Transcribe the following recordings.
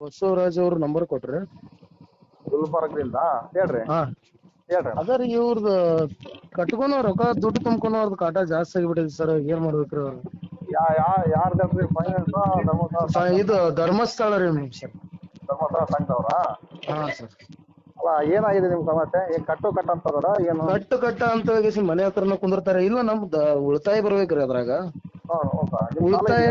ಬಸವರಾಜ್ ಅವ್ರ ನಂಬರ್ ಕೊಟ್ರಿ? ಗುಲ್ಬರ್ಗದಿಂದ ಹೇಳ್ರಿ. ಹಾ. ಹೇಳ್ರಿ. ಅದ ರೀ ಇವ್ರದ್ದು ಕಟ್ಕೊನೋ ರೊಕ್ಕ ದುಡ್ಡು ತುಂಬ್ಕೊನೋ ಅವ್ರದ್ದು ಕಾಟ ಜಾಸ್ತಿ ಆಗಿಬಿಟ್ಟಿದೆ ಸರ್ ಏನ್ ಮಾಡ್ಬೇಕ್ರಿ ಅವ್ರು? ಯಾ ಯಾ ಫೈನಾನ್ಸ್ ಧರ್ಮಸ್ಥಳ ಸ- ಇದು ಧರ್ಮಸ್ಥಳ ರೀ ಸರ್. ಧರ್ಮಸ್ಥಳ ಸಂಘದವ್ರ ಹಾ ಸರ್. ಅಲ್ಲ ಏನಾಗಿದೆ ನಿಮ್ ಸಮಸ್ಯೆ? ಏನ್ ಕಟ್ಟು ಕಟ್ಟ ಅಂತಾರ ಏನು? ಕಟ್ಟು ಕಟ್ಟ ಅಂತ ಹೋಗಿ ಮನೆ ಹತ್ರನ ಕುಂದಿರ್ತಾರೆ. ಇಲ್ಲ ನಮ್ದು ಉಳಿತಾಯ ಬರ್ಬೇಕ್ರಿ ಅದ್ರಾಗ. ಉಳಿತಾಯ?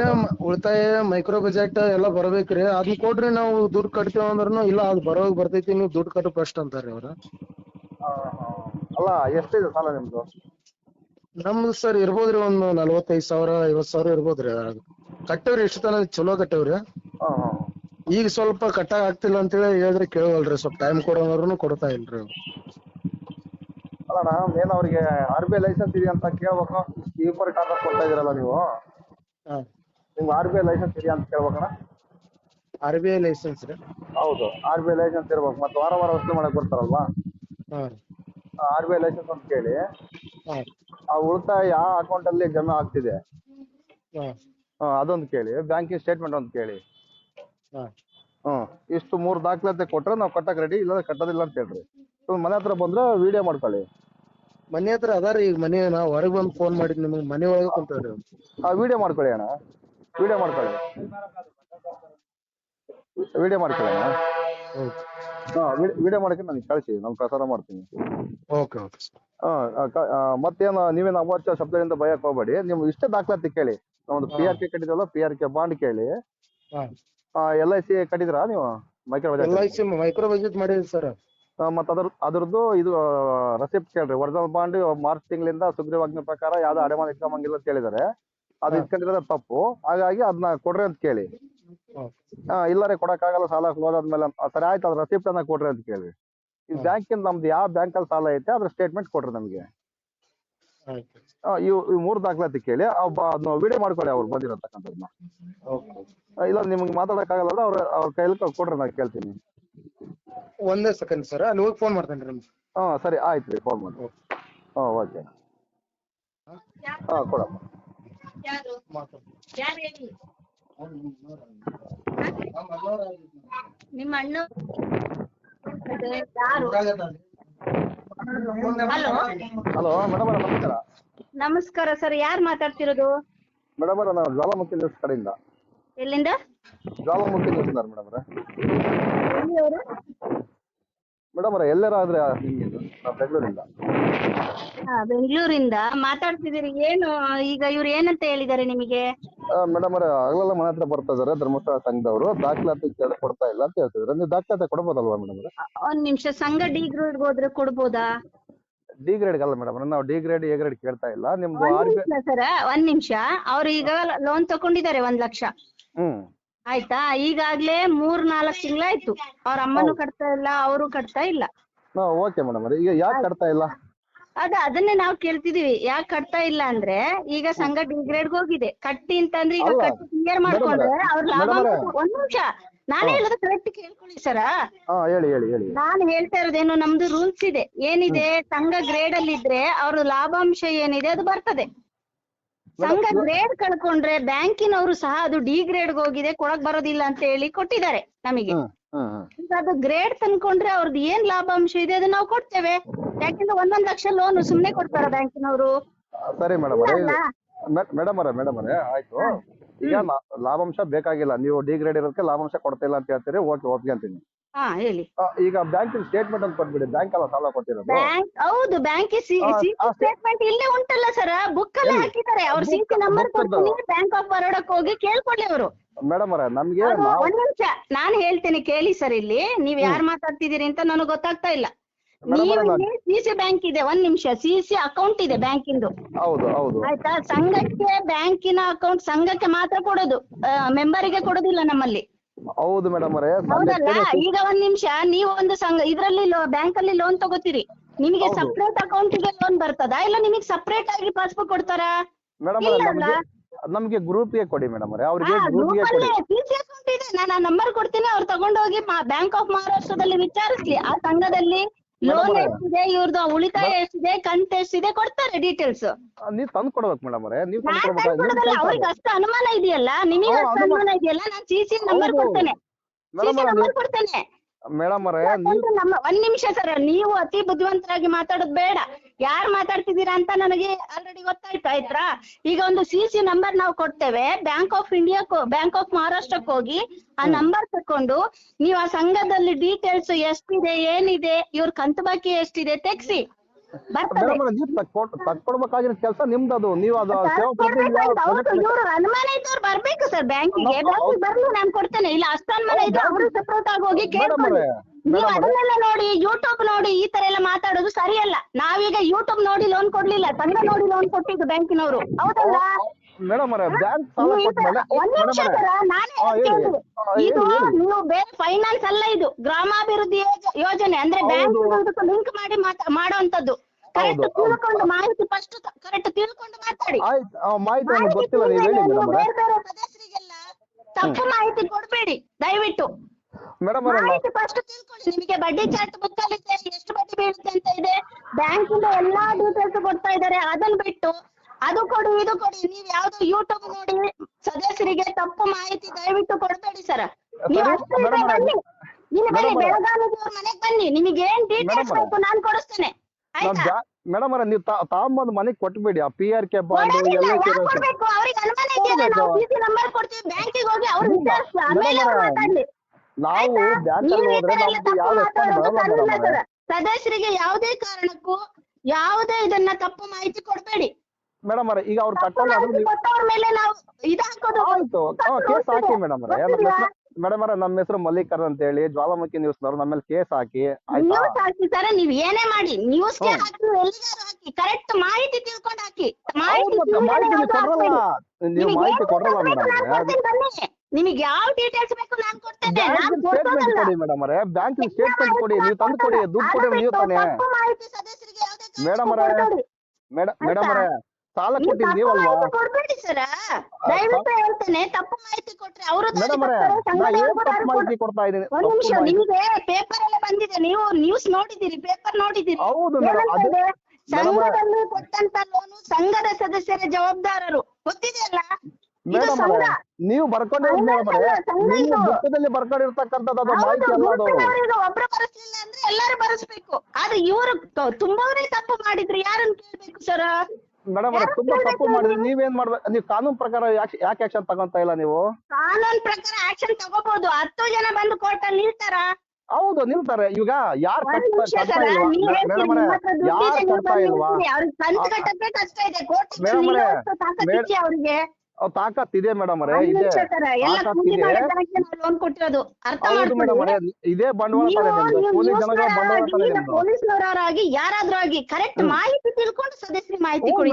ಉಳಿತಾಯ ಮೈಕ್ರೋ ಬಜೆಟ್ ಎಲ್ಲ ಬರ್ಬೇಕ್ರಿ. ಅದನ್ನ ಕೊಡ್ರಿ ನಾವು ದುಡ್ಡು ಕಟ್ತೇವ ಅಂದ್ರೂ ಇಲ್ಲ ಅದು ಬರೋಗ್ ಬರ್ತೈತಿ ನೀವು ದುಡ್ಡು ಕಟ್ಟು ಫಸ್ಟ್ ಅಂತಾರ್ರಿ ಅವ್ರ. ಅಲ್ಲ ಎಷ್ಟಿದೆ ಸಾಲ ನಿಮ್ದು? ನಮ್ದು ಸರ್ ಇರ್ಬೋದ್ರಿ ಒಂದು ನಲವತ್ತೈದ್ ಸಾವಿರ ಐವತ್ ಸಾವಿರ ಇರ್ಬೋದ್ರಿ. ಅದ್ರಾಗ ಕಟ್ಟೇವ್ರಿ ಇಷ್ಟು ತನ ಚಲೋ ಕಟ್ಟೇವ್ರಿ. ಈಗ ಸ್ವಲ್ಪ ಕಟ್ಟಾಗ ಆಗ್ತಿಲ್ಲ ಅಂತೇಳಿ ಹೇಳಿದ್ರೆ ಕೇಳವಲ್ರಿ ಸ್ವಲ್ಪ ಟೈಮ್ ಕೊಡೋಂದ್ರೂ ಕೊಡ್ತಾ ಇಲ್ರಿ ಅವ್ರು ಅಲ್ಲ ಮೇನ್ ಅವರಿಗೆ ಆರ್ ಬಿ ಐ ಲೈಸೆನ್ಸ್ ಇದೆ ಅಂತ ಕೇಳ್ಬೇಕು. ಸ್ಲೀಪರ್ ಅಂತ ಕೊಡ್ತಾ ಇದೀರಲ್ಲ ನೀವು? ಹಾ. ನಿಮ್ಗೆ ಆರ್ ಬಿ ಐ ಲೈಸೆನ್ಸ್ ಇದೆಯಾ ಅಂತ ಕೇಳ್ಬೇಕಣ್ಣ. ಆರ್ ಬಿ ಐ ಲೈಸೆನ್ಸ್ ರೀ. ಹೌದು ಆರ್ ಬಿ ಐ ಲೈಸೆನ್ಸ್ ಇರ್ಬೇಕು. ಮತ್ತೆ ವಾರ ವಾರ ವಸೂಲಿ ಮಾಡಕ್ ಬರ್ತಾರಲ್ವಾ? ಹಾ. ಆರ್ ಬಿ ಐ ಲೈಸೆನ್ಸ್ ಅಂತ ಕೇಳಿ ಹಾ. ಆ ಉಳಿತಾಯ ಯಾವ ಅಕೌಂಟ್ ಅಲ್ಲಿ ಜಮಾ ಆಗ್ತಿದೆ? ಹಾ. ಹಾ, ಅದೊಂದು ಕೇಳಿ ಬ್ಯಾಂಕಿಂಗ್ ಸ್ಟೇಟ್ಮೆಂಟ್ ಒಂದು ಕೇಳಿ. ಹಾ. ಹ್ಮ್ ಇಷ್ಟು ಮೂರು ದಾಖಲಾತಿ ಕೊಟ್ರೆ ನಾವು ಕಟ್ಟಕ್ ರೆಡಿ ಇಲ್ಲ ಕಟ್ಟೋದಿಲ್ಲ ಅಂತ ಹೇಳ್ರಿ. ನೀವು ಮನೆ ಹತ್ರ ಬಂದ್ರೆ ವಿಡಿಯೋ ಮಾಡ್ಕೊಳ್ಳಿ. ಮನೆ ಹತ್ರ ಅದಾರಿ ಈಗ ಮನೆ ನಾ ಹೊರಗ್ ಬಂದು ಫೋನ್ ಮಾಡಿದ್ ನಿಮಗೆ ಮನೆ ಒಳಗೆ ಕುಂತಾರ ಅವ್ರು. ಆ ವಿಡಿಯೋ ಮಾಡ್ಕೊಳ್ಳಿ ಅಣ್ಣ. ವಿಡಿಯೋ ಮಾಡ್ಕೊಳ್ಳಿ ವಿಡಿಯೋ ಮಾಡ್ಕೊಳ್ಳಿ ಅಣ್ಣ. ಹಾ ವಿಡಿಯೋ ಮಾಡ್ಕೊಂಡು ನನಗೆ ಕಳಿಸಿ ನಾನು ಪ್ರಸಾರ ಮಾಡ್ತೀನಿ. Okay okay. ಹಾ ಮತ್ತೇನು ನೀವೇನು ಅವಾಚ್ಯ ಶಬ್ದದಿಂದ ಭಯಕ್ಕೆ ಹೋಗ್ಬೇಡಿ. ನೀವು ಇಷ್ಟೇ ದಾಖಲಾತಿ ಕೇಳಿ. ಒಂದು ಪಿ ಆರ್ ಕೆ ಕಟ್ಟಿದ್ವಲ್ಲ ಪಿ ಆರ್ ಕೆ ಬಾಂಡ್ ಕೇಳಿ. ಎಲ್ ಐ ಸಿ ಕಟ್ಟಿದ್ರಾ ನೀವು? Micro L I C micro budget ಮಾಡಿದ್ರಿ ಸರ್. ಮತ್ತೆ ಅದ್ರ ಅದ್ರದ್ದು ಇದು ರಸೀಪ್ಟ್ ಕೇಳ್ರಿ. ಒರಿಜಿನಲ್ ಬಾಂಡ್ ಮಾರ್ಚ್ ತಿಂಗಳಿಂದ ಸುಗ್ರೀವಾಜ್ಞೆ ಪ್ರಕಾರ ಯಾವ್ದು ಅಡಮಾನ ಇಟ್ಕೊಂಬಂಗಿಲ್ಲ ಅಂತ ಹೇಳಿದಾರೆ. ಅದು ಇಟ್ಕೊಂಡಿರೋದು ತಪ್ಪು. ಹಾಗಾಗಿ ಅದನ್ನ ಕೊಡ್ರಿ ಅಂತ ಕೇಳಿ. ಹಾ. ಇಲ್ಲಾರೆ ಕೊಡಕ್ಕಾಗಲ್ಲ ಸಾಲ ಕ್ಲೋಸ್ ಆದ್ಮೇಲೆ ಅಂತ. ಸರಿ ಆಯ್ತು ಅದ್ರ ರಸಿಪ್ಟ್ ಅನ್ನ ಕೊಡ್ರಿ ಅಂತ ಕೇಳಿ. ಈ. ಬ್ಯಾಂಕಿಂದ ನಮ್ದು ಯಾವ ಬ್ಯಾಂಕಲ್ಲಿ ಸಾಲ ಐತೆ ಅದ್ರ ಸ್ಟೇಟ್ಮೆಂಟ್ ಕೊಡ್ರಿ ನಮಗೆ. ಆಯ್ತು. ಇವು ಇವು ಮೂರು ದಾಖಲಾತಿ ಕೇಳಿ. ಅದನ್ನ ವಿಡಿಯೋ ಮಾಡ್ಕೊಳ್ಳಿ ಅವ್ರು ಬಂದಿರತಕ್ಕಂಥದ್ದನ್ನ ಓಕೆ. ಇಲ್ಲ ನಿಮ್ಗೆ ಮಾತಾಡಕ್ಕಾಗಲ್ಲ ಆಗಲ್ಲ ಅವ್ರ ಅವ್ರ ಕೈಲಿ ಕೊಡ್ರಿ ನಾನು ಕೇಳ್ತೀನಿ. ಒಂದೇ ಸೆಕೆಂಡ್ ಸರ್ ಅಲ್ಲಿ ಹೋಗಿ ಫೋನ್ ಮಾಡ್ತೇನೆ ನಿಮ್ಗೆ. ಹಾಂ ಸರಿ ಆಯ್ತು ರೀ ಫೋನ್ ಮಾಡಿ. ಹಾಂ ಓಕೆ ಹಾಂ? ಕೊಡಪ್ಪ ನಿಮ್ಮ ಅಣ್ಣ ಹಲೋ? ಹಲೋ ಮೇಡಮ್ ಅವರ ನಮಸ್ಕಾರ. ನಮಸ್ಕಾರ ಸರ್ ಯಾರು ಮಾತಾಡ್ತಿರೋದು? ಮೇಡಮ್ ಅವರ ನಾವು ಜ್ವಾಲಾಮುಖಿ ನ್ಯೂಸ್ ಕಡೆಯಿಂದ. ಎಲ್ಲಿಂದ? ಜ್ವಾಲಾಮುಖಿ ನ್ಯೂಸ್ ಮೇಡಮ್ ಅವರ. ಎಲ್ಲಿಯವರು? ಮೇಡಮ್ ಅವರ ಎಲ್ಲರಾದ್ರೆ ನಿಮ್ಗೆ ಇದು? ನಾವು ಬೆಂಗಳೂರಿಂದ. ಹಾ ಬೆಂಗಳೂರಿಂದ. ಮಾತಾಡ್ತಿದ್ದೀರಿ. ಏನು ಈಗ ಇವ್ರು ಏನಂತ ಹೇಳಿದ್ದಾರೆ ನಿಮಗೆ? ಮೇಡಮ್ ಅವರ ಆಗಲೆಲ್ಲ ಮನೆ ಹತ್ರ ಬರ್ತಾ ಇದಾರೆ ಧರ್ಮಸ್ಥಳ ಸಂಘದವರು. ದಾಖಲಾತಿ ಕೇಳಿ ಕೊಡ್ತಾ ಇಲ್ಲ ಅಂತ ಹೇಳ್ತಿದ್ರೆ. ನೀವು ದಾಖಲಾತಿ ಕೊಡ್ಬೋದಲ್ವಾ ಮೇಡಮ್ ಅವರೇ? ಒಂದ್ ನಿಮಿಷ. ಸಂಘ ಡಿ ಗ್ರೇಡ್ ಹೋದ್ರೆ ಕೊಡ್ಬೋದಾ? ಡಿ ಗ್ರೇಡ್ ಅಲ್ಲ ಮೇಡಮ್ ನಾವು ಡಿ ಗ್ರೇಡ್ ಎ ಗ್ರೇಡ್ ಕೇಳ್ತಾ ಇಲ್ಲ. ನಿಮ್ದು ಒಂದ್ ನಿಮಿಷ ಸರ್ ಒಂದ್ ನಿಮಿಷ. ಅವ್ರು ಈಗ ಲೋನ್ ತಗೊಂಡಿದ್ದಾರೆ ಒಂದ್ ಲಕ್ಷ. ಹ್ಮ್. ಆಯ್ತಾ? ಈಗಾಗ್ಲೇ ಮೂರ್ ನಾಲ್ಕು ತಿಂಗಳಾಯ್ತು. ಅವ್ರ ಅಮ್ಮನೂ ಕಟ್ತಾ ಇಲ್ಲ ಅವರು ಕಟ್ತಾ ಇಲ್ಲ. Okay madam. ಈಗ ಯಾಕೆ ಕಟ್ತಾ ಇಲ್ಲ? ಅದ ಅದನ್ನೇ ನಾವು ಕೇಳ್ತಿದೀವಿ. ಯಾಕೆ ಕಟ್ತಾ ಇಲ್ಲ ಅಂದ್ರೆ ಈಗ ಸಂಘ ಡಿಗ್ರೇಡ್ ಹೋಗಿದೆ. ಕಟ್ಟಿ ಅಂತಂದ್ರೆ ಈಗ ಕಟ್ಟಿ ಕ್ಲಿಯರ್ ಮಾಡ್ಕೊಂಡ್ರೆ ಅವರೇ, ಲಾಭ ಒಂದ್ ನಿಮಿಷ. ನಾನೇ ಹೇಳೋದು ಕರೆಕ್ಟ್ ಕೇಳ್ಕೊಳ್ಳಿ ಸರ. ಹೇಳಿ ಹೇಳಿ ಹೇಳಿ. ನಾನು ಹೇಳ್ತಾ ಇರೋದೇನು ನಮ್ದು ರೂಲ್ಸ್ ಇದೆ. ಏನಿದೆ ಸಂಘ ಗ್ರೇಡ್ ಅಲ್ಲಿ ಇದ್ರೆ ಅವ್ರ ಲಾಭಾಂಶ ಏನಿದೆ ಅದು ಬರ್ತದೆ. ಸಂಘ ಗ್ರೇಡ್ ಕಳ್ಕೊಂಡ್ರೆ ಬ್ಯಾಂಕಿನವರು ಸಹ ಅದು ಡಿ ಗ್ರೇಡ್ ಹೋಗಿದೆ ಕೊಡಕ್ ಬರೋದಿಲ್ಲ ಅಂತ ಹೇಳಿ ಕೊಟ್ಟಿದ್ದಾರೆ ನಮಗೆ. ಈಗ ಅದು ಗ್ರೇಡ್ ತಂದ್ಕೊಂಡ್ರೆ ಅವ್ರದ್ದು ಏನ್ ಲಾಭಾಂಶ ಇದೆ ಅದನ್ನ ನಾವು ಕೊಡ್ತೇವೆ. ಯಾಕೆಂದ್ರೆ ಒಂದೊಂದ್ ಲಕ್ಷ ಲೋನ್ ಸುಮ್ನೆ ಕೊಡ್ತಾರ ಬ್ಯಾಂಕಿನವರು. ಸರಿ ಮೇಡಮ್. ಮೇಡಮ್ ಅವರೇ ಮೇಡಮ್ ಅವರೇ ಆಯ್ತು. ಈಗ ಲಾಭಾಂಶ ಬೇಕಾಗಿಲ್ಲ. ನೀವು ಡಿ ಗ್ರೇಡ್ ಇರೋದಕ್ಕೆ ಲಾಭಾಂಶ ಕೊಡ್ತಾ ಇಲ್ಲ ಅಂತ ಹೇಳ್ತೀರಿ ಓಕೆ ಒಪ್ಕೊಂತೀನಿ ಹಾ ಹೇಳಿ. ಆ, ಈಗ ಬ್ಯಾಂಕ್ ಸ್ಟೇಟ್ಮೆಂಟ್ ಅಂತ ಕೊಟ್ಬಿಡಿ. ಬ್ಯಾಂಕ್ ಅಲ್ಲ ಸಾಲ ಕೊಟ್ಟಿರೋದು. ಬ್ಯಾಂಕ್ ಹೌದು ಬ್ಯಾಂಕ್ ಆ, ಆ, ಸ್ಟೇಟ್ಮೆಂಟ್ ಇಲ್ಲೇ ಉಂಟಲ್ಲ ಸರ್ ಬುಕ್ ಅಲ್ಲಿ ಎಲ್ಲಿ? ಹಾಕಿದ್ದಾರೆ. ಅವ್ರ ಸಿ Book- ನಂಬರ್ book ಅದು. ಕೊಡ್ತೀನಿ ಬ್ಯಾಂಕ್ ಆಫ್ ಬರೋಡಕ್ ಹೋಗಿ ಕೇಳ್ಕೊಳ್ಳಿ ಅವರು. ಮೇಡಮ್ ಅವರೇ ನಮ್ಗೆ ಅದು ನಾವು ಒಂದ್ ನಿಮಿಷ ನಾನ್ ಹೇಳ್ತೇನೆ ಕೇಳಿ ಸರ್ ಇಲ್ಲಿ. ನೀವ್ ಯಾರ್ ಮಾತಾಡ್ತಿದ್ದೀರಿ ಅಂತ ನನಗೆ ಗೊತ್ತಾಗ್ತಾ ಇಲ್ಲ. ನೀವು ಅವರೇ, ಸಿ ಸಿ ಬ್ಯಾಂಕ್ ಇದೆ. ಒಂದ್ ನಿಮಿಷ ಸಿ ಸಿ ಅಕೌಂಟ್ ಇದೆ ಬ್ಯಾಂಕಿಂದು. ಹೌದು ಹೌದು. ಆಯ್ತಾ? ಸಂಘಕ್ಕೆ ಬ್ಯಾಂಕಿನ ಅಕೌಂಟ್ ಸಂಘಕ್ಕೆ ಮಾತ್ರ ಕೊಡೋದು. ಮೆಂಬರಿಗೆ ಕೊಡೋದಿಲ್ಲ ನಮ್ಮಲ್ಲಿ. ಹೌದು ಮೇಡಮ್ ಅವರೇ ಹೌದಲ್ಲ ಈಗ ಒಂದ್ ನಿಮಿಷ ನೀವು ಒಂದು ಸಂಘ ಇದ್ರಲ್ಲಿ ಬ್ಯಾಂಕ್ ಅಲ್ಲಿ ಲೋನ್ ತಗೋತೀರಿ. ನಿಮಗೆ ಸಪರೇಟ್ ಅಕೌಂಟ್ಗೆ ಲೋನ್ ಬರ್ತದಾ? ಇಲ್ಲ ನಿಮಗೆ ಸಪರೇಟ್ ಆಗಿ ಪಾಸ್ಬುಕ್ ಕೊಡ್ತಾರಾ? ಮೇಡಮ್ ಅವರೇ ನಮಗೆ ನಮ್ಗೆ ನಮ್ಗೆ ಗ್ರೂಪ್ಗೆ ಕೊಡಿ ಮೇಡಮ್ ಅವರೇ. ಅವರಿಗೆ ಗ್ರೂಪ್ಗೆ ಗ್ರೂಪ್ ಕೊಡಿ. ಅಕೌಂಟ್ ಇದೆ. ನಾನು ಆ ನಂಬರ್ ಕೊಡ್ತೀನಿ. ಅವ್ರು ತಗೊಂಡೋಗಿ ಬ್ಯಾಂಕ್ ಆಫ್ ಮಹಾರಾಷ್ಟ್ರದಲ್ಲಿ ವಿಚಾರಿಸ್ಲಿ. ಆ ಸಂಘದಲ್ಲಿ ಲೋನ್. ಎಷ್ಟಿದೆ? ಇವ್ರದ್ದು ಉಳಿತಾಯ ಎಷ್ಟಿದೆ? ಕಂತು ಎಷ್ಟಿದೆ? ಕೊಡ್ತಾರೆ ಡೀಟೇಲ್ಸ್ ನೀವು ತಂದು ಕೊಡ್ಬೇಕು ಮೇಡಮ್ ಅವರೇ. ನೀವ್ ತಂದು ಅವ್ರಿಗೆ ಅಷ್ಟು ಅನುಮಾನ ಇದೆಯಲ್ಲ? ನಿಮಗೆ ಅಷ್ಟು ಅನುಮಾನ- ಇದೆಯಲ್ಲ? ನಾನು ಸಿ ಸಿ ನಂಬರ್ ಕೊಡ್ತೇನೆ. ಸಿಸಿ CC ನಂಬರ್ ಕೊಡ್ತೇನೆ. ಮೇಡಮ್ ಅವರೇ ನೀವು ಯಾಕಂದ್ರೆ ನಮ್ಮ ಒಂದ್ ನಿಮಿಷ ಸರ್ ನೀವು ಅತಿ ಬುದ್ಧಿವಂತರಾಗಿ ಮಾತಾಡೋದು ಬೇಡ. ಯಾರು ಮಾತಾಡ್ತಿದ್ದೀರಾ ಅಂತ ನನಗೆ ಆಲ್ರೆಡಿ ಗೊತ್ತಾಯ್ತು ಆಯ್ತಾ? ಈಗ ಒಂದು ಸಿ ಸಿ ನಂಬರ್ ನಾವು ಕೊಡ್ತೇವೆ. Bank of India bank of ಮಹಾರಾಷ್ಟ್ರಕ್ಕೆ ಹೋಗಿ ಆ ನಂಬರ್ ತಕೊಂಡು ನೀವು ಆ ಸಂಘದಲ್ಲಿ ಡೀಟೇಲ್ಸ್ ಎಷ್ಟಿದೆ ಏನಿದೆ ಇವ್ರ ಕಂತು ಬಾಕಿ ಎಷ್ಟಿದೆ ತೆಗ್ಸಿ. ತಕ್ಕೊಡ್ಬೇಕಾಗಿರೋ ಕೆಲಸ ನಿಮ್ದು ನೀವು ಅದು ಅನುಮಾನ ಇದ್ದವ್ರು ಬರ್ಬೇಕು ಸರ್ ಬ್ಯಾಂಕಿಗೆ. ಬರ್ಲಿ ನಾನು ಕೊಡ್ತೇನೆ. ಇಲ್ಲ ಅಷ್ಟು ಅನುಮಾನ ಇದ್ರೆ ಅವರು ಸಪೋರ್ಟ್ ಆಗಿ ಹೋಗಿ ಕೇಳ್ಕೊಳ್ಳಿ. ನೀವು ಅದನ್ನೆಲ್ಲ ನೋಡಿ ಯೂಟ್ಯೂಬ್ ನೋಡಿ ಈ ತರ ಎಲ್ಲ ಮಾತಾಡೋದು ಸರಿಯಲ್ಲ. ನಾವೀಗ ಯೂಟ್ಯೂಬ್ ನೋಡಿ ಲೋನ್ ಕೊಡ್ಲಿಲ್ಲ. ಸಂಘ ನೋಡಿ ಲೋನ್ ಕೊಟ್ಟಿದ್ದು ಬ್ಯಾಂಕಿನವರು. ಹೌದಲ್ಲ ಮೇಡಮ್ ಬ್ಯಾಂಕ್ ಸಾಲ ಕೊಟ್ಟ ಇದು. ನೀವು ಬೇರೆ ಫೈನಾನ್ಸ್ ಅಲ್ಲ ಇದು. ಗ್ರಾಮಾಭಿವೃದ್ಧಿ ಯೋಜ- ಯೋಜನೆ. ಅಂದ್ರೆ ಬ್ಯಾಂಕ್. ಲಿಂಕ್ ಮಾಡಿ ಮಾತಾ- ಮಾಡುವಂತದ್ದು ಕರೆಕ್ಟ್. ತಿಳ್ಕೊಂಡು ಮಾಹಿತಿ ಫಸ್ಟ್ ಕರೆಕ್ಟ್ ತಿಳ್ಕೊಂಡು ಮಾತಾಡಿ. ಬೇರೆ ಬೇರೆ ಸದಸ್ಯರಿಗೆಲ್ಲ ತಪ್ಪು ಮಾಹಿತಿ ಕೊಡ್ಬೇಡಿ ದಯವಿಟ್ಟು. ಮೇಡಮ್ ಮಾಹಿತಿ ಫಸ್ಟ್ ತಿಳ್ಕೊಳ್ಳಿ. ನಿಮಗೆ ಬಡ್ಡಿ ಚಾರ್ಟ್ ಬುಕ್ ಅಲ್ಲಿ ಎಷ್ಟು ಬಡ್ಡಿ ಬೀಳುತ್ತೆ ಅಂತ ಇದೆ. ಬ್ಯಾಂಕ್ ಇಂದ ಎಲ್ಲಾ ಡೀಟೇಲ್ಸ್ ಕೊಡ್ತಾ ಇದಾರೆ ಅದನ್ನ ಬಿಟ್ಟು ಅದು ಕೊಡಿ ಇದು ಕೊಡಿ. ನೀವ್ ಯಾವ್ದು ಯೂಟ್ಯೂಬ್ ನೋಡಿ ಸದಸ್ಯರಿಗೆ ತಪ್ಪು ಮಾಹಿತಿ ದಯವಿಟ್ಟು ಕೊಡ್ಬೇಡಿ ಸರ್ ನೀವು ಅಷ್ಟು ಇದೆ ಬನ್ನಿ. ಇಲ್ಲಿ ಬನ್ನಿ ಮೇಡಮ್ ಅವರೇ. ಮನೆಗ್ ಬನ್ನಿ. ನಿಮಗೆ ಏನ್ ಡೀಟೇಲ್ಸ್ ಬೇಕು ನಾನು ಕೊಡಿಸ್ತೇನೆ. ನಾನ್ ಆಯ್ತಾ? ಮೇಡಮ್ ಅವರೇ ನೀವು ತಾಂಬಂದ್ ಮನೆಗೆ ಕೊಟ್ಬಿಡಿ. ಆ ಪಿ ಆರ್ ಕೆ ಬಾಂಡ್ ಕೊಡ್ಬೇಕು? ಅವ್ರಿಗೆ ಅನುಮಾನ ಇದೆಯಲ್ಲ ನಾವು. ಸಿಸಿ ನಂಬರ್ ಕೊಡ್ತೀವಿ. ಬ್ಯಾಂಕಿಗೆ ಹೋಗಿ ಅವ್ರ ವಿಚಾರಿಸಿ ಆಮೇಲೆ ಅವ್ರು ಮಾತಾಡ್ಲಿ. ನಾವು? ಬ್ಯಾಂಕ್ ಅಲ್ಲಿ ಹೋದ್ರೆ ಯಾವ ರೆಸ್ಪಾನ್ಸ್ ಬರಲ್ಲ ಸದಸ್ಯರಿಗೆ ಯಾವುದೇ ಕಾರಣಕ್ಕೂ ಯಾವುದೇ ಇದನ್ನ ತಪ್ಪು ಮಾಹಿತಿ ಕೊಡ್ಬೇಡಿ. ಮೇಡಮ್ ಅವರೇ ಈಗ ಅವ್ರು ಕಟ್ಟಲ್ಲ ಆಯ್ತು. ಕೇಸ್ ಹಾಕಿ ಮೇಡಮ್ ಅವರೇ. ನಮ್ಮ ಹೆಸರು ಮೇಡಮ್ ಅವರೇ ನಮ್ಮ ಹೆಸರು ಮಲ್ಲಿಕರ್ ಅಂತ ಹೇಳಿ ಜ್ವಾಲಾಮುಖಿ ನ್ಯೂಸ್ ನವರು ನಮ್ಮ ಮೇಲೆ ಕೇಸ್ ಹಾಕಿ ಆಯ್ತಾ? ನ್ಯೂಸ್ ಹಾಕಿ ಸರ್ ನೀವ್ ಏನೇ ಮಾಡಿ ನ್ಯೂಸ್ಗೆ ಹ್ಮ್. ಹಾಕಿ ಎಲ್ಲಿಗಾರು ಹಾಕಿ ಕರೆಕ್ಟ್ ಮಾಹಿತಿ ತಿಳ್ಕೊಂಡು ಹಾಕಿ. ಮಾಹಿತಿ ಕೊಡ್ರಲ್ಲ. ನೀವು ಮಾಹಿತಿ ಕೊಡ್ರಲ್ಲ ಮೇಡಮ್ ನಿಮಗೆ ಯಾವ ಡೀಟೇಲ್ಸ್ ಬೇಕು ನಾನು ಕೊಡ್ತೇನೆ. ನಾನು ಸ್ಟೇಟ್ಮೆಂಟ್. ಕೊಡಿ ಮೇಡಮ್ ಅವರೇ. ಬ್ಯಾಂಕ್ ಸ್ಟೇಟ್ಮೆಂಟ್ ಕೊಡಿ ನೀವು ತಂದು ಕೊಡಿ ದುಡ್ಡು ಕೊಡಿ ನೀವು ತಾನೇ. ಮೇಡಮ್ ಅವರೇ. ಮೇಡಮ್ ಮೇಡಮ್ ಅವರೇ ಸಾಲ ನೀವು ಕೊಟ್ಟಿದ್ದು ನೀವಲ್ವಾ ಕೊಡ್ಬೇಡಿ ಸರ. ದಯವಿಟ್ಟು ಹೇಳ್ತೇನೆ ತಪ್ಪು ಮಾಹಿತಿ ಕೊಟ್ರೆ ಅವರು ಮೇಡಮ್ ತಪ್ಪು ಮಾಹಿತಿ ಕೊಡ್ತಾ ಇದ್ದೀನಿ? ಒಂದ್ ನಿಮಿಷ ನಿಮ್ಗೆ ಪೇಪರ್ ಎಲ್ಲ ಬಂದಿದೆ ನೀವು ನ್ಯೂಸ್ ನೋಡಿದಿರಿ ಪೇಪರ್ ನೋಡಿದಿರಿ ಹೌದು ಮೇಡಮ್ ಸಂಘದಲ್ಲಿ ಕೊಟ್ಟಂತ ಲೋನು ಸಂಘದ ಸದಸ್ಯರ ಜವಾಬ್ದಾರರು. ಗೊತ್ತಿದೆಯಲ್ಲ? ಮೇಡಮ್ ಅವರೇ ನೀವು ಬರ್ಕೊಂಡಿರೋದು ಮೇಡಮ್ ಅವರೇ. ನಿಮ್ಮ ಬುಕ್ಕದಲ್ಲಿ ಬರ್ಕೊಂಡಿರ್ತಕ್ಕಂಥದ್ದು ಅದು ಮಾಹಿತಿ ಅಲ್ಲ ಅದು. ಒಬ್ರು ಬರೆಸ್ಲಿಲ್ಲ ಅಂದ್ರೆ ಎಲ್ಲರೂ ಬರೆಸ್ಬೇಕು. ಆದ್ರೆ ಇವರು ತುಂಬವರೇ ತಪ್ಪು ಮಾಡಿದ್ರು. ಯಾರನ್ನು ಕೇಳ್ಬೇಕು ಸರ? ಮೇಡಮ್ ಅವರೇ ತುಂಬಾ ತಪ್ಪು ಮಾಡಿದ್ರಿ. ನೀವೇನ್ ಮಾಡ್ಬೇಕು ನೀವು ಕಾನೂನು ಪ್ರಕಾರ ಯಾಕೆ ಯಾಕೆ ಆಕ್ಷನ್ ತಗೊಂತ ಇಲ್ಲ ನೀವು? ಕಾನೂನು ಪ್ರಕಾರ ಆಕ್ಷನ್ ತಗೋಬಹುದು ಹತ್ತು ಜನ ಬಂದು ಕೋರ್ಟ್ ಅಲ್ಲಿ ನಿಲ್ತಾರ? ಹೌದು ನಿಲ್ತಾರೆ. ಈಗ ಯಾರು ಯಾರು ಕಟ್ತಾ ಇಲ್ವಾ? ತಾಕತ್ ಇದೆ ಮೇಡಮ್ ಅವರೇ ಇದೆ. ನಾವು ಲೋನ್ ಕೊಟ್ಟಿರೋದು ಅರ್ಥ ಮೇಡಮ್ ಇದೇ ಬಂಡವಾಳ ನೀವು ನೀವು ಪೊಲೀಸ್ನವರಾಗಿ ಯಾರಾದ್ರೂ ಆಗಿ ಕರೆಕ್ಟ್ ಮಾಹಿತಿ ತಿಳ್ಕೊಂಡು ಸದಸ್ಯರಿಗೆ ಮಾಹಿತಿ ಕೊಡಿ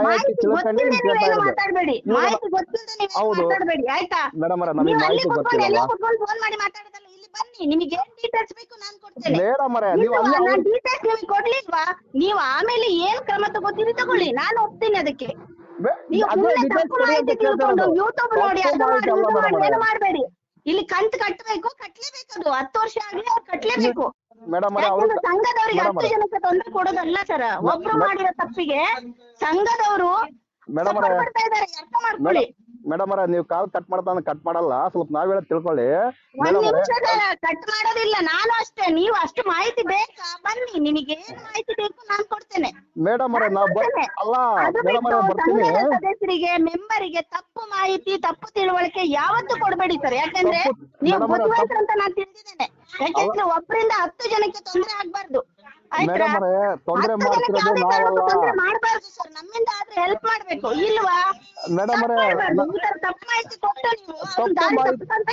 ಮಾಹಿತಿ ತಿಳ್ಕೊಂಡೆ ಮಾತಾಡ್ಬೇಡಿ. ನೀವು ಮಾಹಿತಿ ಗೊತ್ತಿಲ್ಲದೆ ಹೌದು. ಮಾತಾಡ್ಬೇಡಿ ಆಯ್ತಾ? ಮೇಡಮ್ ಅವರೇ ನಮಗೆ ನೀವು ಮಾಹಿತಿ ಎಲ್ಲ ಫೋನ್ ಮಾಡಿ ಮಾತಾಡೋದಲ್ಲ ಇಲ್ಲಿ ಬನ್ನಿ ನಿಮಗೆ ಏನ್ ಡೀಟೇಲ್ಸ್ ಬೇಕು ನಾನು ಕೊಡ್ತೇನೆ. ಮೇಡಮ್ ಅವರೇ ನೀವು? ಅಲ್ಲಿ ಡೀಟೇಲ್ಸ್ ನಿಮಗೆ ಕೊಡ್ಲಿಲ್ವಾ? ನೀವು ಆಮೇಲೆ ಏನ್ ಕ್ರಮ ತಗೋತೀರಿ ತಗೊಳ್ಳಿ ನಾನು ಒಪ್ತೀನಿ ಅದಕ್ಕೆ. ನೀವು ಯೂಟ್ಯೂಬ್ ನೋಡಿ ಅದು ಮಾಹಿತಿ ಮಾಡಿ ಇದು ಮೇಡಮ್ ಮಾಡಿ ಏನು ಅವರೇ ಮಾಡಬೇಡಿ. ಇಲ್ಲಿ ಕಂತ್ ಕಟ್ಟಬೇಕು ಕಟ್ಲೇಬೇಕು ಅದು. ಹತ್ತು ವರ್ಷ ಆಗ್ಲಿ ಅವ್ರು ಕಟ್ಲೇಬೇಕು. ಸಂಘದವ್ರಿಗೆ ಹತ್ತು ಜನಕ್ಕೆ ತೊಂದರೆ ಕೊಡೋದಲ್ಲ ಸರ್ ಒಬ್ರು ಮಾಡಿರೋ ತಪ್ಪಿಗೆ ಸಂಘದವರು ಮಾಡ್ತಾ ಇದ್ದಾರೆ. ಅರ್ಥ ಮಾಡ್ಕೊಳ್ಳಿ. ಮೇಡಮ್ ಅವರೇ ನೀವು ಕಾಲ್ ಕಟ್ ಮಾಡ್ತಾನೆ ಕಟ್ ಮಾಡಲ್ಲ. ಸ್ವಲ್ಪ ನಾವ್ ಹೇಳಿ ತಿಳ್ಕೊಳ್ಳಿ. ಕಟ್ ಮಾಡೋದಿಲ್ಲ. ನಾನು ಅಷ್ಟೇ. ನೀವು ಅಷ್ಟು ಮಾಹಿತಿ ಬೇಕಾ? ಬನ್ನಿ. ನಿಮಗೆ ಏನ್ ಮಾಹಿತಿ ಬೇಕು ನಾನು ಕೊಡ್ತೇನೆ. ಮೇಡಮ್ ಅವರೇ ನಾವು ಬರ್ ಅಲ್ಲ ಅದು ಮೇಡಮ್ ಅವರೇ ಬಿಟ್ಟು ಬರ್ತೀನಿ. ಸಂಘದ ಸದಸ್ಯರಿಗೆ ಮೆಂಬರಿಗೆ ತಪ್ಪು ಮಾಹಿತಿ ತಪ್ಪು ತಿಳುವಳಿಕೆ ಯಾವತ್ತೂ ಕೊಡಬೇಡಿ ಸರ್. ಯಾಕಂದ್ರೆ ತಪ್ಪು- ನೀವು ಅವರೇ, ಬುದ್ಧಿವಂತರು ಅಂತ ನಾನು ತಿಳಿದಿದ್ದೇನೆ. ಯಾಕಂದ್ರೆ ಒಬ್ಬರಿಂದ ಹತ್ತು ಜನಕ್ಕೆ ತೊಂದರೆ ಆಗ್ಬಾರ್ದು. ಮೇಡಮ್ ಅವರೇ ತೊಂದರೆ ಮಾಡ್ತಿರೋದು ನಾವಲ್ಲ. ತೊಂದ್ರೆ ಮಾಡ್ಬಾರ್ದು ಸರ್ ನಮ್ಮಿಂದ ಆದ್ರೆ ಹೆಲ್ಪ್ ಮಾಡ್ಬೇಕು ಇಲ್ವಾ? ಮೇಡಮ್ ಅವರೇ ತಪ್ಪು ಮಾಹಿತಿ ಕೊಟ್ಟು ನೀವು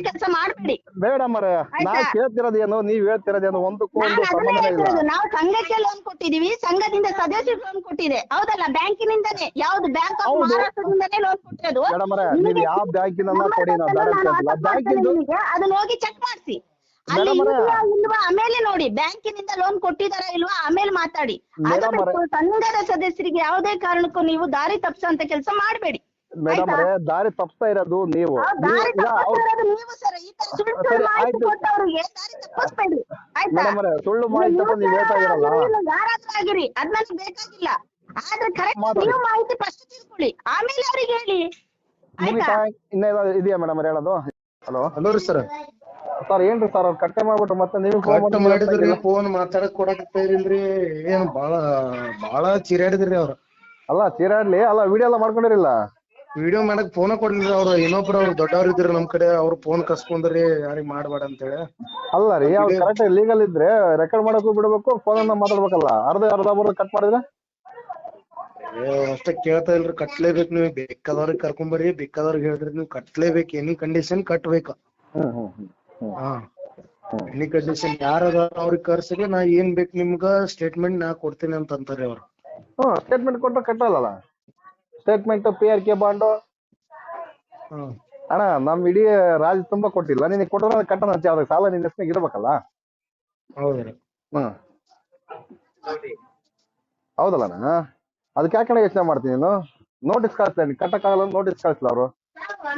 ಕೆಲಸ ಮಾಡ್ಬೇಡಿ. ಮೇಡಮ್ ಅವರೇ ನಾ ಆಯ್ತಾ? ಕೇಳ್ತಿರೋದೇನು ನೀವ್ ಹೇಳ್ತಿರೋದೇನು ಒಂದಕ್ಕೂ ಒಂದು ಸಂಬಂಧನೇ ಇಲ್ಲ. ನಾವು ಸಂಘಕ್ಕೆ ಲೋನ್ ಕೊಟ್ಟಿದೀವಿ ಸಂಘದಿಂದ ಸದಸ್ಯ ಲೋನ್ ಕೊಟ್ಟಿದೆ. ಹೌದಲ್ಲ ಬ್ಯಾಂಕಿನಿಂದನೇ ಯಾವ್ದು ಬ್ಯಾಂಕ್ ಆಫ್. ಮಹಾರಾಷ್ಟ್ರದಿಂದನೇ ಲೋನ್ ಕೊಟ್ಟಿರೋದು. ಮೇಡಮ್ ಅವರೇ ನೀವು ಯಾವ ಬ್ಯಾಂಕಿನ ಕೊಡಿ ನಾವು ಬ್ಯಾಂಕಿಂದು ಅದನ್ನ ಹೋಗಿ ಚೆಕ್ ಮಾಡಿಸಿ. ಅಲ್ಲಿ. ಇದೆಯಾ ಇಲ್ವಾ ಆಮೇಲೆ ನೋಡಿ ಬ್ಯಾಂಕಿನಿಂದ ಲೋನ್ ಕೊಟ್ಟಿದಾರ ಇಲ್ವಾ? ಆಮೇಲೆ ಮಾತಾಡಿ. ಮೇಡಮ್ ಅವರೇ. ಸಂಘದ ಸದಸ್ಯರಿಗೆ ಯಾವುದೇ ಕಾರಣಕ್ಕೂ ನೀವು ದಾರಿ ತಪ್ಪಿಸುವಂತ ಕೆಲಸ ಮಾಡಬೇಡಿ. ಮೇಡಮ್ ಅವರೇ ದಾರಿ ತಪ್ಪಿಸ್ತಾ ಇರೋದು ನೀವು. ನೀವು ದಾರಿ ಈಗ ಅವ್ರು ತಪ್ಪಿಸಿರೋದು ನೀವು ಸರ್. ಈ ತರ ಸುಳ್ಳು ಸರಿ, ಮಾಹಿತಿ ಆಯ್ತು. ಕೊಟ್ಟವ್ರಿಗೆ ದಾರಿ ತಪ್ಪಿಸ್ಬೇಡಿ. ಆಯ್ತಾ? ಮೇಡಮ್ ಅವರೇ ಸುಳ್ಳು ಮಾಹಿತಿ ಅಂತ ನೀವು ಹೇಳ್ತಾ ಇರಲ್ಲ ಯಾರಾದ್ರೂ ಆಗಿರಿ ಅದ್ ನನಗೆ ಬೇಕಾಗಿಲ್ಲ. ಆದ್ರೆ ಕರೆಕ್ಟ್ ಮಾತಾಡಿ. ನೀವು ಮಾಹಿತಿ ಫಸ್ಟ್ ತಿಳ್ಕೊಳ್ಳಿ. ಆಮೇಲೆ ಅವ್ರಿಗೆ ಹೇಳಿ. ನಿಮಗೆ ಆಯ್ತಾ? ಇನ್ನೇನಾದ್ರು ಇದೆಯಾ ಮೇಡಮ್ ಅವ್ರೆ ಹೇಳೋದು? ಹಲೋ? ಹಲೋ ರೀ ಸರ್. ಸರ್ ಏನ್ರಿ ಸರ್ ಅವ್ರು ಕಟ್ಟೆ ಮಾಡ್ಬಿಟ್ರು ಮತ್ತೆ ನೀವು ಫೋನ್ ಕಟ್ ಮಾಡಿದ್ರಿ ಫೋನ್ ಮಾತಾಡಕ್ ಕೊಡಕತ್ತೇರಿಲ್ರಿ ಏನ್ ಬಾಳ ಬಾಳ ಚಿರಾಡಿದ್ರಿ ಅವ್ರ. ಅಲ್ಲ ಚೀರಾಡ್ಲಿ ಅಲ್ಲ ವಿಡಿಯೋ ಎಲ್ಲ ಮಾಡ್ಕೊಂಡಿರಿಲ್ಲ? ವಿಡಿಯೋ ಮಾಡಕ್ ಫೋನ್ ಕೊಡ್ಲಿಲ್ಲ ಅವ್ರ ಇನ್ನೊಬ್ರು ಅವ್ರ ದೊಡ್ಡವ್ರ ಇದ್ರ ನಮ್ ಕಡೆ ಅವ್ರ ಫೋನ್ ಕಸ್ಕೊಂಡ್ರಿ ಯಾರಿಗ್ ಮಾಡ್ಬೇಡ ಅಂತೇಳಿ. ಅಲ್ಲ ರೀ ಅವ್ರು ಕರೆಕ್ಟ್ ಲೀಗಲ್ ಇದ್ರೆ ರೆಕಾರ್ಡ್ ಮಾಡಕ್ಕೂ ಬಿಡ್ಬೇಕು ಫೋನ್ ಅನ್ನ ಮಾತಾಡ್ಬೇಕಲ್ಲ ಅರ್ಧ ಅರ್ಧ ಬರ್ಧ ಕಟ್ ಮಾಡಿದ್ರೆ? ಏ, ಅಷ್ಟೇ ಕೇಳ್ತಾ ಇಲ್ರಿ ಕಟ್ಲೇಬೇಕು ನೀವು ಬೇಕಾದವ್ರಿಗೆ ಕರ್ಕೊಂಬರ್ರಿ ಬೇಕಾದವ್ರಿಗೆ ಹೇಳಿದ್ರಿ ನೀವು ಕಟ್ಲೇಬೇಕು ಎನಿ ಕಂಡೀಷನ್ ಕಟ್ಬೇಕು. ಹ್ಮ್ ಹ್ಮ್ ಹ್ಮ್. ಎನಿ ಕಂಡೀಷನ್ ಯಾರ ಅವ್ರಿಗೆ ಕರ್ಸಿದ್ರೆ ನಾ ಏನ್ ಬೇಕು ನಿಮ್ಗ ಸ್ಟೇಟ್ಮೆಂಟ್ ನಾ ಕೊಡ್ತೀನಿ ಅಂತ ಅಂತಾರೆ ಅವ್ರು. ಹ್ಮ್ ಸ್ಟೇಟ್ಮೆಂಟ್ ಕೊಟ್ರೆ ಕಟ್ಟಲ್ಲ statement P R K bond ಹ್ಮ್ ಅಣ್ಣ ನಮ್ ಇಡೀ ರಾಜ್ ತುಂಬಾ ಕೊಟ್ಟಿಲ್ಲ. ನಿನಗೆ ಕೊಟ್ಟರೆ ಕಟ್ಟಣ ಅಂತ ಯಾವ್ದು ಸಾಲ ನಿನ್ನ ಹೆಸರಿಗೆ ಇರ್ಬೇಕಲ್ಲ? ಹೌದ್ರಿ. ಹ್ಮ್ ಹೌದಲ್ಲ ಅಣ್ಣ? ಅದಕ್ಕೆ ಯಾಕೆ ಯೋಚನೆ ಮಾಡ್ತೀನಿ ನೀನು? ನೋಟಿಸ್ ಕಳಿಸ್ತೀನಿ ಕಟ್ಟಕ್ಕಾಗಲ್ಲ ನೋಟಿಸ್ ಕಳಿಸ್ಲ ಅವರು.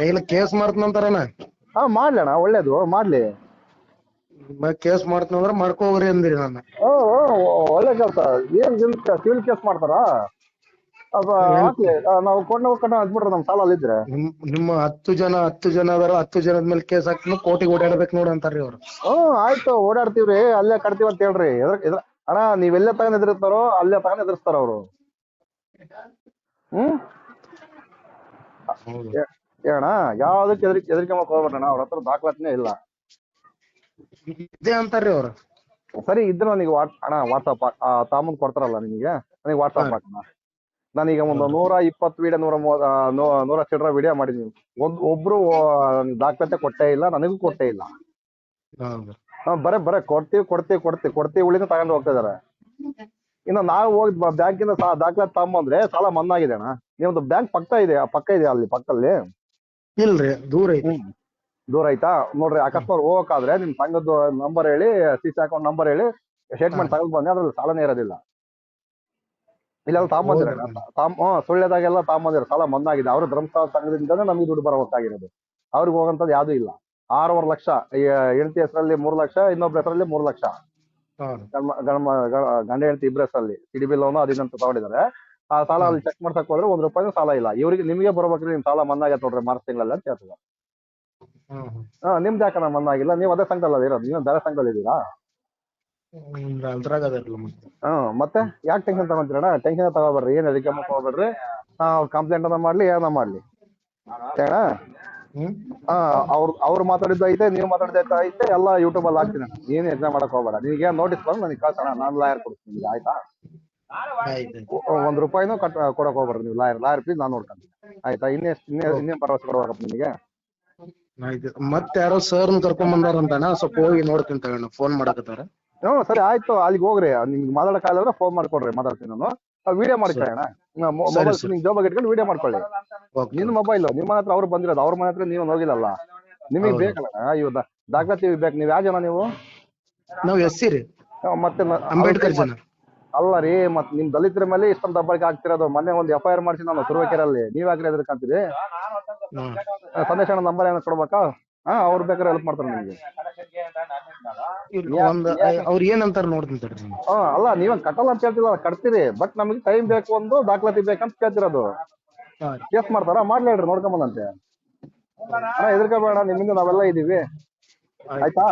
ಇಲ್ಲ ಕೇಸ್ ಮಾಡ್ತನಂತಾರಣ್ಣ ಹಾ ಮಾಡ್ಲಿ ಅಣ್ಣ ಒಳ್ಳೇದು ಮಾಡ್ಲಿ. ಕೇಸ್ ಮಾಡ್ತೀನಂದ್ರೆ ಮಾಡ್ಕೋಗ್ರಿ ಅಂದ್ರಿ ನಾನು. ಓ ಓ, ಒಳ್ಳೆ ಕೆಲಸ. ಏನ್ ಸಿವಿಲ್ ಕೇಸ್ ಮಾಡ್ತಾರಾ? ಅಪ್ಪ ಹಾಕ್ಲಿ ಆ, ನಾವು ಕೊಂಡು ಕಟ್ಟ ಹಚ್ಬಿಟ್ರೆ ನಮ್ ಸಾಲ ಇದ್ರೆ. ನಿಮ್ ನಿಮ್ಮ ಹತ್ತು ಜನ ಹತ್ತು ಜನ ಅದಾರ ಹತ್ತು ಜನದ ಮೇಲೆ ಕೇಸ್ ಹಾಕ್ತೀನಿ ಕೋಟಿಗೆ ಓಡಾಡ್ಬೇಕು ನೋಡ್ ಅಂತಾರ್ರಿ ಅವ್ರು. ಹ್ಮ್ ಆಯ್ತು ಓಡಾಡ್ತೀವ್ರಿ ಅಲ್ಲೇ ಕಟ್ತೀವಿ ಅಂತ ಹೇಳ್ರಿ. ಅಣ್ಣ ನೀವ್ ಅಣ್ಣ ನೀವೆಲ್ಲೇ ತಗೊಂಡ್ ಎದುರಿಸ್ತಾರೋ ಅಲ್ಲೇ ತಗೊಂಡ್ ಎದುರಿಸ್ತಾರ ಅವ್ರು. ಹ್ಮ್ ಹೌದು. ಏ- ಏಣ್ಣ ಯಾವ್ದಕ್ಕೆ ಎದ್ರಿ ಎದ್ರಿಕೆ ಮಾಡಕ್ ಹೋಗ್ಬೇಡಣ್ಣ ಅವ್ರ ಹತ್ರ ದಾಖಲಾತಿನೇ ಇಲ್ಲ. ಇದೇ ಅಂತಾರ್ರಿ ಅವ್ರು. ಸರಿ ಇದ್ರೆ ನನಗೆ ವಾಟ್ ಅಣ್ಣ ವಾಟ್ಸಪ್ ತಾಮನ್ ಕೊಡ್ತಾರಲ್ಲ ನಿಮಗೆ? ನನಗೆ ವಾಟ್ಸಪ್ ಹಾಕೋಣ ನಾನೀಗ ಒಂದು ನೂರ ಇಪ್ಪತ್ತು ವಿಡಿಯೋ ನೂರ ನೂರ ಚಿಲ್ಲರ ವಿಡಿಯೋ ಮಾಡಿದೀನಿ ಒಂದ್ ಒಬ್ರು ದಾಖಲಾತೆ ಕೊಟ್ಟೇ ಇಲ್ಲ ನನಗೂ ಕೊಟ್ಟೇ ಇಲ್ಲ. ಬರೇ ಬರೇ ಕೊಡ್ತೀವಿ ಕೊಡ್ತೀವಿ ಕೊಡ್ತೀವಿ ಕೊಡ್ತೀವಿ ಉಳಿದ ತಗೊಂಡು ಹೋಗ್ತಾ ಇದಾರೆ. ಇನ್ನು ನಾವು ಹೋಗಿ ಬ್ಯಾಂಕಿಂದ ದಾಖಲಾತಿ ತಗೊಂಬಂದ್ರೆ ಸಾಲ ಮನ್ನಾಗಿದೆ ಅಣ್ಣ. ನಿಮ್ದು ಬ್ಯಾಂಕ್ ಪಕ್ಕ ಇದೆ ಪಕ್ಕ ಇದೆ ಅಲ್ಲಿ ಪಕ್ಕದಲ್ಲಿ? ಇಲ್ರಿ ದೂರ ಐತಿ. ದೂರ ಐತಾ? ನೋಡ್ರಿ ಅಕಸ್ಮಾತ್ ಹೋಗಕ್ಕಾದ್ರೆ ನಿಮ್ ಸಂಘದ ನಂಬರ್ ಹೇಳಿ ಸಿ ಸಿ ಅಕೌಂಟ್ ನಂಬರ್ ಹೇಳಿ ಸ್ಟೇಟ್ಮೆಂಟ್ ತಗೊಂಡ್ ಬಂದ್ರೆ ಅದ್ರಲ್ಲಿ ಸಾಲನೇ ಇರೋದಿಲ್ಲ. ಇಲ್ಲ ತಾಂಬಂದಿರ ತಾಮ್ ಹ್ಮ್ ಸುಳ್ಳ್ಯದಾಗೆಲ್ಲ ತಾಂಬಂದಿರ ಸಾಲ ಮಂದಾಗಿದೆ. ಅವ್ರ ಧರ್ಮಸ್ಥಳ ಸಂಘದಿಂದನೇ ನಮಗೆ ದುಡ್ಡು ಬರಬೇಕಾಗಿರೋದು ಅವ್ರಿಗೆ ಹೋಗಂತದ್ ಯಾವ್ದು ಇಲ್ಲ. ಆರೂವರೆ ಲಕ್ಷ ಹೆಂಡತಿ ಹೆಸರಲ್ಲಿ ಮೂರ್ ಲಕ್ಷ ಇನ್ನೊಬ್ರ ಹೆಸರಲ್ಲಿ ಮೂರ್ ಲಕ್ಷ. ಹಾ ಗಂಡ ಹೆಂಡತಿ ಇಬ್ಬರ ಹೆಸರಲ್ಲಿ ಸಿಡಿಬಿ ಲೋನು ಅದಿನಂತ ತಗೊಂಡಿದ್ದಾರೆ. ಆ ಸಾಲ ಅಲ್ಲಿ ಚೆಕ್ ಮಾಡ್ಸಕ್ ಹೋದ್ರೆ ಒಂದ್ ರೂಪಾಯಿನೂ ಸಾಲ ಇಲ್ಲ. ಇವ್ರಿಗೆ ನಿಮಗೆ ಬರ್ಬೇಕ್ರಿ ನಿಮ್ ಸಾಲ ಮನ್ನಾ ಆಗೈತೆ ನೋಡ್ರಿ ಮಾರ್ಚ್ ತಿಂಗಳಲ್ಲಿ ಅಂತ ಹೇಳ್ತದೆ ಹಾ ನಿಮ್ದು ಯಾಕಣ್ಣ ಮನ್ನಾಗಿಲ್ಲ ನೀವು ಅದೇ ಸಂಘದಲ್ಲಿ ಇರೋದು ನೀವು ಬೇರೆ ಸಂಘದಲ್ಲಿ ಇದ್ದೀರಾ ಅದ್ರಾಗ ಅದಾರಲ್ಲ ಮತ್ತೆ. ಮತ್ತೆ ಯಾಕೆ ಟೆನ್ಷನ್ ತಗೊಂತೀರಣ್ಣ? ಟೆನ್ಷನ್ ತಗೋಬೇಡ್ರಿ? ಏನ್ ಅದಕ್ಕೆ ಹೋಗ್ಬೇಡ್ರಿ? ಕಂಪ್ಲೇಂಟ್ ಅನ್ನ ಮಾಡ್ಲಿ ಏನ ಮಾಡ್ಲಿ? ಹಾ ಅವ್ರ ಅವ್ರು ಮಾತಾಡಿದ್ದು ಐತೆ ನೀವು ಮಾತಾಡಿದ್ದು ಐತೆ ಎಲ್ಲ ಯೂಟ್ಯೂಬ್ ಅಲ್ಲಿ ಹಾಕ್ತೀನಿ ಏನ್ ಯೋಚನೆ ಮಾಡಕ್ ಹೋಗ್ಬೇಡ. ನಿನಗೆ ನೋಟಿಸ್ ಬಂದು ನನಗೆ ಕಳ್ಸೋಣ. ನಾನು ಲಾಯರ್ ಕೊಡ್ತೀನಿ ಆಯ್ತಾ? ಒಂದ್ ರೂಪಾಯಿನೂ ಕಟ್ ಕೊಡಕ್ ಹೋಗ್ಬಾರ್ದು ನೀವು. ಲಾಯರ್ ಲಾಯರ್ ಪ್ಲೀಸ್ ನಾನು ನೋಡ್ಕೊಂತೀನಿ. ಆಯ್ತಾ? ಇನ್ನೇ ಇನ್ನೇ ಇನ್ನೇನ್ ಭರವಸೆ ಕೊಡ್ಬೇಕಪ್ಪ ನಿಮಗೆ? ಆಯ್ತು. ಮತ್ತೆ ಯಾರೋ ಸರ್ ಕರ್ಕೊಂಡ್ ಬಂದಾರಂತಾನ ಸ್ವಲ್ಪ ಹೋಗಿ ನೋಡ್ತೀನಿ ತಗೊಂಡು ಫೋನ್ ಮಾಡಕತ್ತಾರ. ಹ್ಞೂ ಸರಿ ಆಯ್ತು. ಅಲ್ಲಿಗೆ ಹೋಗ್ರಿ. ನಿಮ್ಗೆ ಮಾತಾಡಕ್ಕಾಗಲ್ಲ ಫೋನ್ ಮಾಡ್ಕೊಡ್ರಿ ಮಾತಾಡ್ತೀನಿ ನಾನು. ವಿಡಿಯೋ ಮಾಡ್ಕೊಳ್ಳೋಣ ಮೊಬೈಲ್ ನಿಮ್ ಜೋಬಾಗ ಇಟ್ಕೊಂಡು ವಿಡಿಯೋ ಮಾಡ್ಕೊಳ್ಳಿ. ನಿನ್ನ ಮೊಬೈಲ್ ನಿಮ್ಮ ಹತ್ರ ಅವ್ರು ಬಂದಿರೋದು ಅವ್ರ ಮನೆ ಹತ್ರ ನೀವು ಹೋಗಿಲ್ಲಲ್ಲ ನಿಮಗೆ. ಬೇಕಲ್ಲ? ಇವ್ ದಾಖಲಾತಿ ಬೇಕು. ನೀವು ಯಾವ ಜನ ನೀವು? ನಾವ್ ಎಸ್ ಸಿ ರೀ. ಮತ್ತೆ ಅಂಬೇಡ್ಕರ್ ಜನ. ಅಲ್ಲ ರೀ ಮತ್ ನಿಮ್ ದಲಿತರ ಮೇಲೆ ಇಷ್ಟೊಂದು ದಬ್ಬಾಳಿಕೆ ಆಗ್ತಿರೋದು ಮೊನ್ನೆ ಒಂದು ಎಫ್ ಐ ಆರ್ ಮಾಡಿಸಿ ನಾನು ತುರುವೇಕೆರೆಯಲ್ಲಿ. ನೀವ್ ಯಾಕ್ರಿ ಎದ್ರಕಂತೀರಿ ಹ್ಮ್ ಸಂದೇಶ ನಂಬರ್ ಏನೋ ಕೊಡ್ಬೇಕಾ? ಹಾ ಅವ್ರು ಬೇಕಾದ್ರೆ ಹೆಲ್ಪ್ ಮಾಡ್ತಾರೆ ನಿಮ್ಗೆ. ಒಂದ್ ಅವ್ರ ಏನಂತಾರ ನೋಡ್ತೀನಿ ತಡ್ರಿ ನಾನು. ಹಾ ಅಲ್ಲ ನೀವ್ ಕಟ್ಟಲ್ಲ ಅಂತ ಹೇಳ್ತಿಲ್ಲ ಕಟ್ತೀರಿ. ಬಟ್ ನಮಗೆ ಟೈಮ್ ಬೇಕು ಒಂದು ದಾಖಲಾತಿ ಬೇಕಂತ ಕೇಳ್ತಿರೋದು. ಹಾ ಕೇಸ್ ಮಾಡ್ತಾರ? ಮಾಡ್ಲಿ ಹೇಳ್ರಿ ನೋಡ್ಕೊಂಬಂದಂತೆ. ಅಣ್ಣ. ಎದ್ರಕೋಬೇಡ ನಿಮ್ಮಿಂದ ನಾವೆಲ್ಲ ಇದೀವಿ. ಆಯ್ತಾ?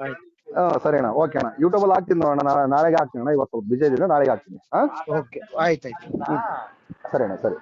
ಆಯ್ತು. ಹಾ ಸರಿ ಅಣ್ಣ. ಓಕೆ ಅಣ್ಣ. ಯೂಟ್ಯೂಬ್ ಅಲ್ಲಿ ಹಾಕ್ತೀನಿ ನೋಡೋಣ ನಾಳೆ ನಾಳೆಗೆ ಹಾಕ್ತೀನಿ ಅಣ್ಣ. ಇವತ್ತು ಬಿಜಿ ಇದ್ದೀನಿ. ನಾಳೆಗೆ ಹಾಕ್ತೀನಿ. ಹಾ ಓಕೆ ಆಯ್ತಾಯ್ತು ಸರಿ ಅಣ್ಣ ಸರಿ.